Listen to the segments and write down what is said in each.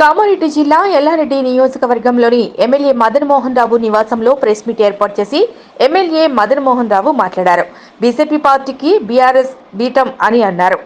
కామారెడ్డి జిల్లా ఎల్లారెడ్డి నియోజకవర్గంలోని ఎమ్మెల్యే మదన్ మోహన్ రావు నివాసంలో ప్రెస్ మీట్ ఏర్పాటు చేసి ఎమ్మెల్యే మదన్ మోహన్ రావు మాట్లాడారు. బీజేపీ పార్టీకి బీఆర్ఎస్ బీటం అని అన్నారు.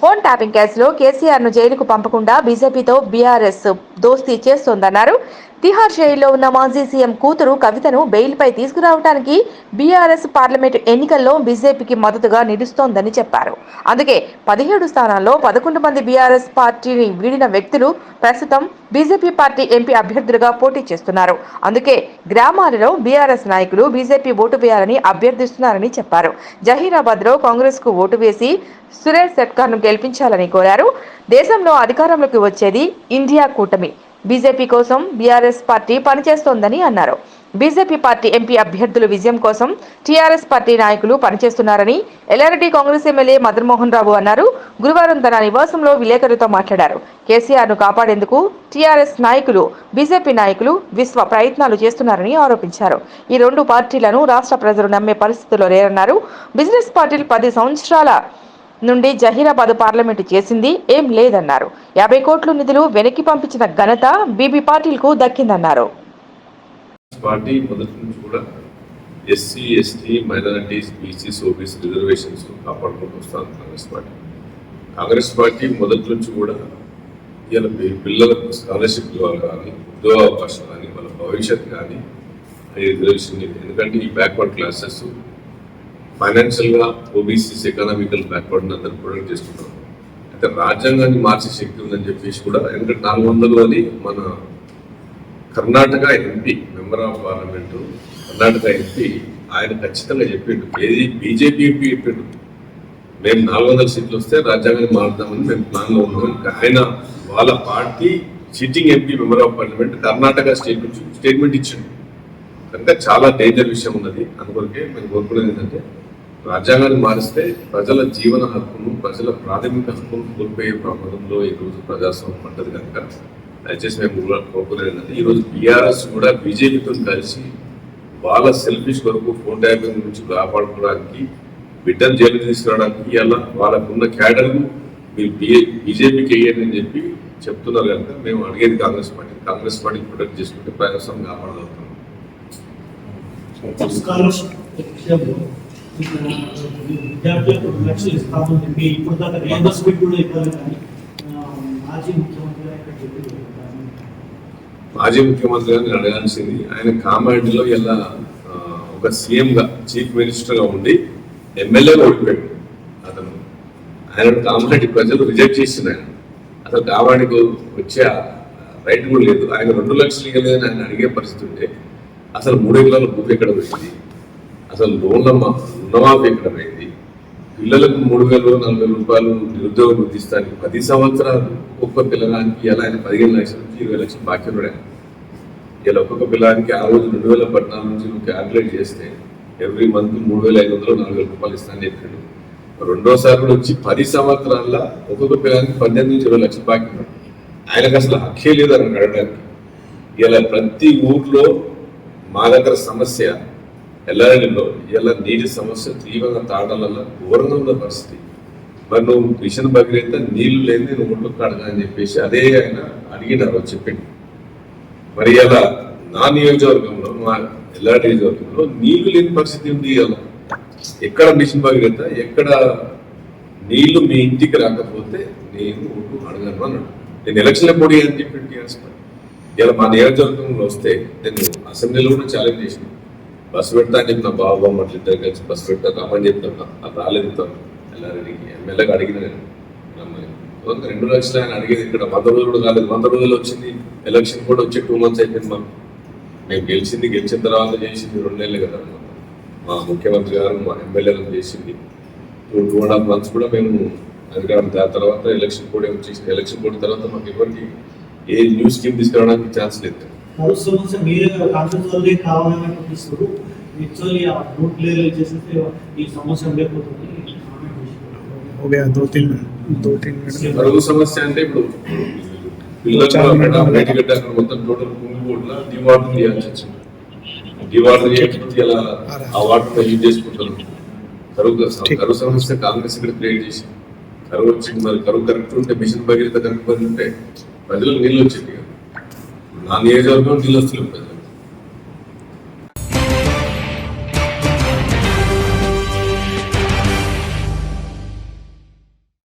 ఫోన్ ట్యాపింగ్ కేసులో కేసీఆర్ను జైలుకు పంపకుండా బీజేపీతో బీఆర్ఎస్ దోస్తీ చేస్తోందన్నారు. తిహార్ జైల్లో ఉన్న మాజీ సీఎం కూతురు కవితను బెయిల్పై తీసుకురావడానికి బీఆర్ఎస్ పార్లమెంటు ఎన్నికల్లో బీజేపీకి మద్దతుగా నిలుస్తోందని చెప్పారు. అందుకే పదిహేడు స్థానాల్లో పదకొండు మంది బీఆర్ఎస్ పార్టీని వీడిన వ్యక్తులు ప్రస్తుతం బీజేపీ పార్టీ ఎంపీ అభ్యర్థులుగా పోటీ చేస్తున్నారు. అందుకే గ్రామాలలో బీఆర్ఎస్ నాయకులు బీజేపీ ఓటు వేయాలని అభ్యర్థిస్తున్నారని చెప్పారు. జహీరాబాద్లో కాంగ్రెస్కు ఓటు వేసి సురేష్ శెట్కర్ గెలిపించాలని కోరారు. దేశంలో అధికారంలోకి వచ్చేది ఇండియా కూటమి. బీజేపీ కోసం బీఆర్ఎస్ పార్టీ పనిచేస్తోందని అన్నారు. బీజేపీ పార్టీ ఎంపీ అభ్యర్థుల విజయం కోసం టీఆర్ఎస్ పార్టీ నాయకులు పనిచేస్తున్నారని LRT Congress MLA Madan Mohan Rao అన్నారు. గురువారం తన నివాసంలో విలేకరులతో మాట్లాడారు. కేసీఆర్ను కాపాడేందుకు టీఆర్ఎస్ నాయకులు బీజేపీ నాయకులు విశ్వ ప్రయత్నాలు చేస్తున్నారని ఆరోపించారు. ఈ రెండు పార్టీలను రాష్ట్ర ప్రజలు నమ్మే పరిస్థితిలో లేరన్నారు. బిజినెస్ పార్టీలు పది సంవత్సరాల నుండి జహీరాబాద్ పార్లమెంటు చేసింది ఏం లేదన్నారు. యాభై కోట్ల నిధులు వెనక్కి పంపించిన ఘనత బీబీ పాటిల్కు దక్కిందన్నారు. పార్టీ మొదటి నుంచి కూడా SC ST minorities BCs OBC reservations కాపాడుకుంటూ వస్తాను కాంగ్రెస్ పార్టీ. కాంగ్రెస్ పార్టీ మొదటి నుంచి కూడా ఇలా పిల్లలకు స్కాలర్షిప్ కానీ ఉద్యోగ కానీ వాళ్ళ భవిష్యత్ కానీ రిజర్వేషన్ ఎందుకంటే ఈ బ్యాక్వర్డ్ క్లాసెస్ ఫైనాన్షియల్గా ఓబీసీస్ ఎకనామికల్ బ్యాక్వర్డ్ అందరూ ప్రొడక్ట్ చేసుకుంటాం అయితే రాజ్యాంగాన్ని మార్చే శక్తి ఉందని చెప్పేసి కూడా ఎందుకంటే నాలుగు వందలు అని మన Karnataka MP member of parliament Karnataka MP ఆయన ఖచ్చితంగా చెప్పిండు ఏది బీజేపీ ఎంపీ చెప్పిండు మేము నాలుగు వందల సీట్లు వస్తే రాజ్యాంగాన్ని మారుద్దామని మేము ప్లాన్లో ఉన్నాం. ఇంకా ఆయన వాళ్ళ party sitting MP member of parliament Karnataka state statement ఇచ్చిండు. కనుక చాలా డేంజర్ విషయం ఉన్నది. అందుకొరకే మేము కోరుకునేది ఏంటంటే రాజ్యాంగాన్ని మారిస్తే ప్రజల జీవన హక్కును ప్రజల ప్రాథమిక హక్కును కోల్పోయే ప్రమాదంలో ఈ రోజు ప్రజాస్వామ్యం పడ్డది కనుక దయచేసి మేము కోరుకునేది ఏంటంటే ఈ రోజు బీఆర్ఎస్ కూడా బీజేపీతో కలిసి వాళ్ళ సెల్ఫిష్ వరకు ఫోన్ ట్యాపింగ్ నుంచి కాపాడుకోవడానికి బిడ్డను జైలు తీసుకురావడానికి ఇలా వాళ్ళకున్న క్యాడర్ను మీరు బీజేపీకి వేయండి అని చెప్పి చెప్తున్నారు కనుక మేము అడిగేది Congress party. Congress party protect చేసుకుంటే ప్రజాస్వామ్యం కాపాడగలుగుతాం. విద్యార్థులకు రెండు లక్షలు ఇస్తామని చెప్పి ఇప్పుడు దాకా రియంబర్స్మెంట్ కూడా ఇవ్వాలి కానీ మాజీ ముఖ్యమంత్రి మాజీ ముఖ్యమంత్రి గారిని అడగాల్సింది ఆయన కామారెడ్డిలో ఇలా ఒక సీఎంగా చీఫ్ మినిస్టర్గా ఉండి ఎమ్మెల్యే ఓడిపోయాడు అతను. ఆయన కామారెడ్డి ప్రజలు రిజెక్ట్ చేసింది ఆయన. అసలు కామారెడ్డికి వచ్చే రైట్ కూడా లేదు. ఆయన రెండు లక్షలు ఇవ్వలేదని ఆయన అడిగే పరిస్థితి ఉంటే అసలు మూడు ఎకరాల భూమి ఎక్కడ వచ్చింది అసలు లోన్ల మా- రుణమాఫీ ఎక్కడ పిల్లలకు మూడు వేలు నాలుగు వేల రూపాయలు నిరుద్యోగ వృద్ధిస్తానికి పది సంవత్సరాలు ఒక్కొక్క పిల్లడానికి ఎలా ఆయన పదిహేను లక్షల నుంచి ఇరవై లక్షలు బాకీ ఉన్నాడు ఇలా ఒక్కొక్క పిల్లడానికి ఆ రోజు రెండు వేల పద్నాలుగు నుంచి నువ్వు క్యాల్కులేట్ చేస్తే ఎవ్రీ మంత్ మూడు వేల ఐదు వందలు నాలుగు వేల రూపాయలు ఇస్తానని చెప్పాడు. రెండోసారి కూడా వచ్చి పది సంవత్సరాల్లో ఒక్కొక్క పిల్లడానికి పద్దెనిమిది నుంచి ఇరవై లక్షలు బాకీ ఉన్నాడు ఆయనకు అసలు హక్కే లేదు అని అడగడానికి ఇలా ప్రతి ఊర్లో మా దగ్గర సమస్య ఎల్లారెల్లో ఇలా నీటి సమస్య తీవ్రంగా తాడాలన్న ఘోరంగా ఉన్న పరిస్థితి. మరి నువ్వు మిషన్ భగీరథ నీళ్ళు లేని నువ్వు ఒడ్లు కడగా అని చెప్పేసి అదే ఆయన అడిగినారు చెప్పింది మరి ఇలా నా నియోజకవర్గంలో మా ఎల్లారెడ్డి నియోజకవర్గంలో నీళ్ళు లేని పరిస్థితి ఉంది ఇలా ఎక్కడ మిషన్ భగీరథ ఎక్కడ నీళ్ళు మీ ఇంటికి రాకపోతే నేను ఒడ్లు అడగను అన్నాడు. నేను ఎలక్షన్లో పోటీ అని చెప్పి టీఆర్ఎస్ ఇలా మా నియోజకవర్గంలో వస్తే నేను అసెంబ్లీలో కూడా ఛాలెంజ్ చేసినాను బస్సు పెడతా అని చెప్పిన బాబు అట్లా ఇద్దరు కలిసి బస్సు పెడతా రమ్మని చెప్తున్నా అది రాలేదు ఇస్తాను ఎల్లారెడ్డికి ఎమ్మెల్యేగా అడిగిన నేను రమ్మని రెండు లక్షలు ఆయన అడిగేది ఇక్కడ వంద రోజులు కూడా కాలేదు. వంద రోజులు వచ్చింది ఎలక్షన్ కూడా వచ్చి టూ మంత్స్ అయిపోయింది మాకు. మేము గెలిచింది గెలిచిన తర్వాత చేసింది రెండు నెలలు కదా మా ముఖ్యమంత్రి గారు మా ఎమ్మెల్యేలను చేసింది. Two two and half months కూడా మేము అధికారం దాని తర్వాత ఎలక్షన్ కూడా వచ్చేసింది. ఎలక్షన్ కూడా తర్వాత మాకు ఎవరికి ఏ న్యూ స్కీమ్ తీసుకురావడానికి ఛాన్స్ లేదు. హౌస్ సమస్య మీరే కాంగ్రెస్ వాళ్ళే కావాలని అనిపిస్తారు యాక్చువల్లీ ఆ నోట్ క్లియర్ చేసేస్తే ఈ సమస్య లేకపోతుంది हो गया दो तीन मिनट दो तीन मिनट మరుగు సమస్య అంటే ఇప్పుడు పిల్లలు అక్కడ బయటగడ్డ అక్కడ మొత్తం టోటల్ కుంగిపోట్ల డివాటర్ చేయాల్సి వచ్చింది డివాటర్ చేయకపోతే ఇలా ఆ వాటర్ యూజ్ చేసుకుంటారు కరువు కరువు సమస్య కాంగ్రెస్ ఇక్కడ క్రియేట్ చేసి కరువు వచ్చింది మరి కరువు కరెక్ట్ ఉంటే మిషన్ భగీరథ కరెక్ట్ ఉంటే ప్రజలకు నీళ్ళు వచ్చేది కదా నా నియోజకవర్గం నీళ్ళు వస్తున్నాయి ప్రజలు